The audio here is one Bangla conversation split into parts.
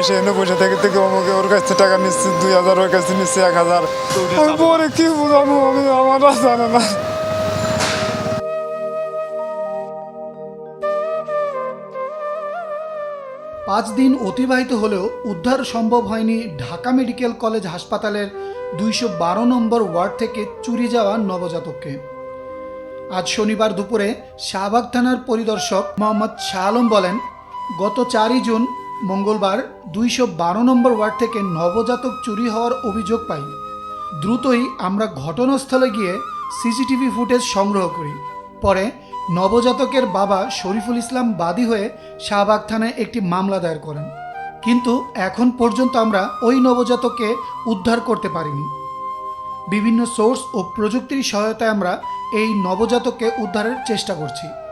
এসে এনে বসে থেকে থেকে আমাকে ওর কাছ থেকে টাকা দুই হাজার ওর এক হাজার। পরে কি বুঝাবো? আমি আমার জানে না। পাঁচ দিন অতিবাহিত হলেও উদ্ধার সম্ভব হয়নি ঢাকা মেডিকেল কলেজ হাসপাতালের দুইশো বারো নম্বর ওয়ার্ড থেকে চুরি যাওয়া নবজাতককে। আজ শনিবার দুপুরে শাহবাগ থানার পরিদর্শক মোহাম্মদ শাহ আলম বলেন, গত চারই জুন মঙ্গলবার দুইশো বারো নম্বর ওয়ার্ড থেকে নবজাতক চুরি হওয়ার অভিযোগ পাই। দ্রুতই আমরা ঘটনাস্থলে গিয়ে সিসিটিভি ফুটেজ সংগ্রহ করি। পরে নবজাতকের বাবা শরীফুল ইসলাম বাদী হয়ে শাহবাগ থানায় একটি মামলা দায়ের করেন। কিন্তু এখন পর্যন্ত আমরা ওই নবজাতককে উদ্ধার করতে পারিনি। বিভিন্ন সোর্স ও প্রযুক্তির সহায়তায় আমরা এই নবজাতককে উদ্ধারের চেষ্টা করছি।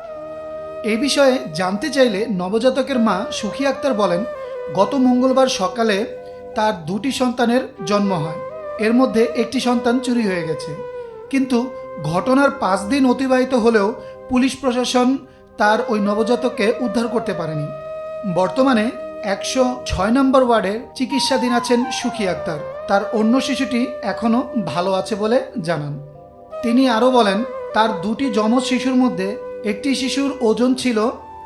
এই বিষয়ে জানতে চাইলে নবজাতকের মা সুখী আক্তার বলেন, গত মঙ্গলবার সকালে তার দুটি সন্তানের জন্ম হয়। এর মধ্যে একটি সন্তান চুরি হয়ে গেছে। কিন্তু ঘটনার পাঁচ দিন অতিবাহিত হলেও পুলিশ প্রশাসন তার ওই নবজাতককে উদ্ধার করতে পারেনি। বর্তমানে একশো ছয় নম্বর ওয়ার্ডে চিকিৎসাধীন আছেন সুখী আক্তার। তার অন্য শিশুটি এখনও ভালো আছে বলে জানান। তিনি আরও বলেন, তার দুটি যমজ শিশুর মধ্যে একটি শিশুর ওজন ছিল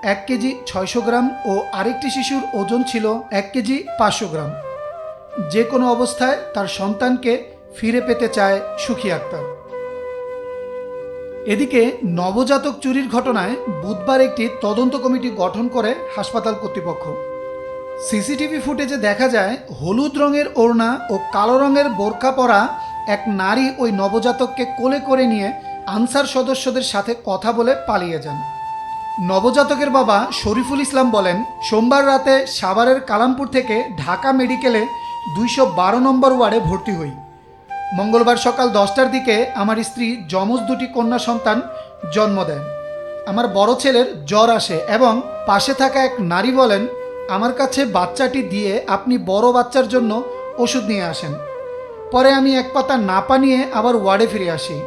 এক কেজি ছয়শো গ্রাম ও আরেকটি শিশুর ওজন ছিল এক কেজি পাঁচশো গ্রাম। যে কোনো অবস্থায় তার সন্তানকে ফিরে পেতে চায় সুখী আক্তার। এদিকে নবজাতক চুরির ঘটনায় বুধবার একটি তদন্ত কমিটি গঠন করে হাসপাতাল কর্তৃপক্ষ। সিসিটিভি ফুটেজে দেখা যায়, হলুদ রঙের ওড়না ও কালো রঙের বোরকা পরা এক নারী ওই নবজাতককে কোলে করে নিয়ে আনসার সদস্যদের সাথে কথা বলে পালিয়ে যান। নবজাতকের বাবা শরীফুল ইসলাম বলেন, সোমবার রাতে সাভারের কালামপুর থেকে ঢাকা মেডিকেলে দুইশো বারো নম্বর ওয়ার্ডে ভর্তি হই। মঙ্গলবার সকাল দশটার দিকে আমার স্ত্রী যমজ দুটি কন্যা সন্তান জন্ম দেন। আমার বড় ছেলের জ্বর আসে এবং পাশে থাকা এক নারী বলেন, আমার কাছে বাচ্চাটি দিয়ে আপনি বড় বাচ্চার জন্য ওষুধ নিয়ে আসেন। পরে আমি এক পাতা নাপা নিয়ে আবার ওয়ার্ডে ফিরে আসি।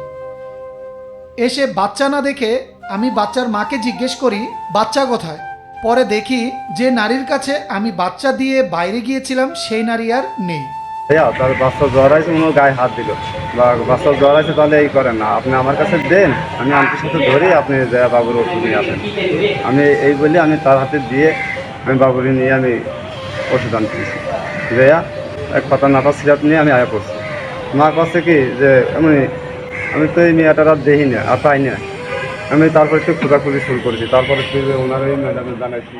এসে বাচ্চা না দেখে আমি বাচ্চার মাকে জিজ্ঞেস করি, বাচ্চা কোথায়? পরে দেখি যে নারীর কাছে আমি বাচ্চা দিয়ে বাইরে গিয়েছিলাম, সেই নারী আর নেই। তার বাচ্চা জ্বর আছে হয় গায়ে হাত দিল। বা বাচ্চা জ্বর আছে তাহলে এই করেন না। আপনি আমার কাছে দেন, আমি আন্টির সাথে ধরে, আপনি বাবুর ওষুধ নিয়ে আসেন। আমি এই বলে, আমি তার হাতে দিয়ে আমি বাবুরি নিয়ে আমি ওষুধ আনতেছি ভাইয়া, এক পাতা নাটা সিরাপ নিয়ে আমি আয়া করছি মা কাছে কি যে এমনি আমি তো এই মেয়েটার রাত দেখি না, আর পাই না। আমি তারপরে একটু খোঁজাখুঁজি শুরু করেছি, তারপরে ওনার ওই ম্যাডামে জানাইছি।